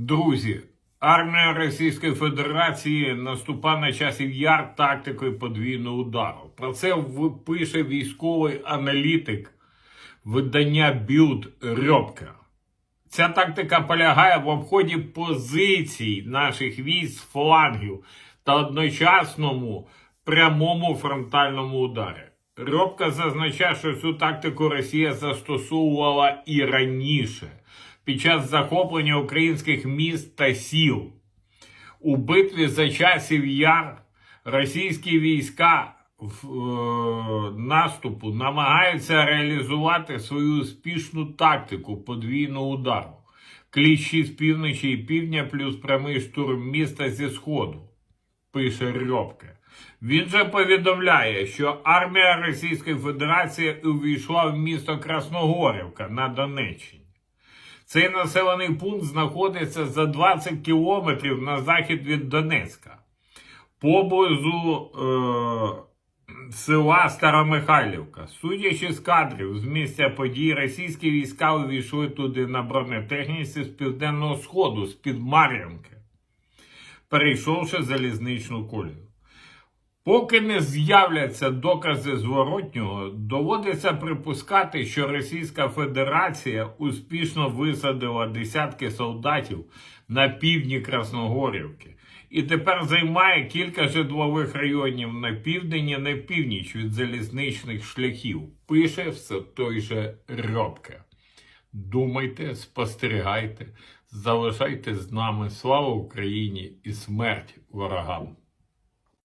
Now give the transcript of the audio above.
Друзі, армія Російської Федерації наступає на часів яр тактикою подвійного удару. Про це пише військовий аналітик видання Білд Рьобка. Ця тактика полягає в обході позицій наших військ флангів та одночасному прямому фронтальному ударі. Робка зазначає, що цю тактику Росія застосовувала і раніше під час захоплення українських міст та сіл. У битві за часів яр російські війська в е, наступу намагаються реалізувати свою успішну тактику подвійного удару. Кліщі з півночі і півдня плюс прямий штурм міста зі сходу, пише Рьобке. Він же повідомляє, що армія Російської Федерації увійшла в місто Красногорівка на Донеччині. Цей населений пункт знаходиться за 20 кілометрів на захід від Донецька, поблизу е, села Старомихайлівка. Судячи з кадрів з місця подій, російські війська увійшли туди на бронетехніці з південного сходу, з-під Мар'їнки, перейшовши залізничну колію. Поки не з'являться докази зворотнього, доводиться припускати, що Російська Федерація успішно висадила десятки солдатів на півдні Красногорівки і тепер займає кілька житлових районів на південь і на північ від залізничних шляхів. Пише все той же Рьобке. Думайте, спостерігайте, залишайте з нами. Слава Україні і смерть ворогам!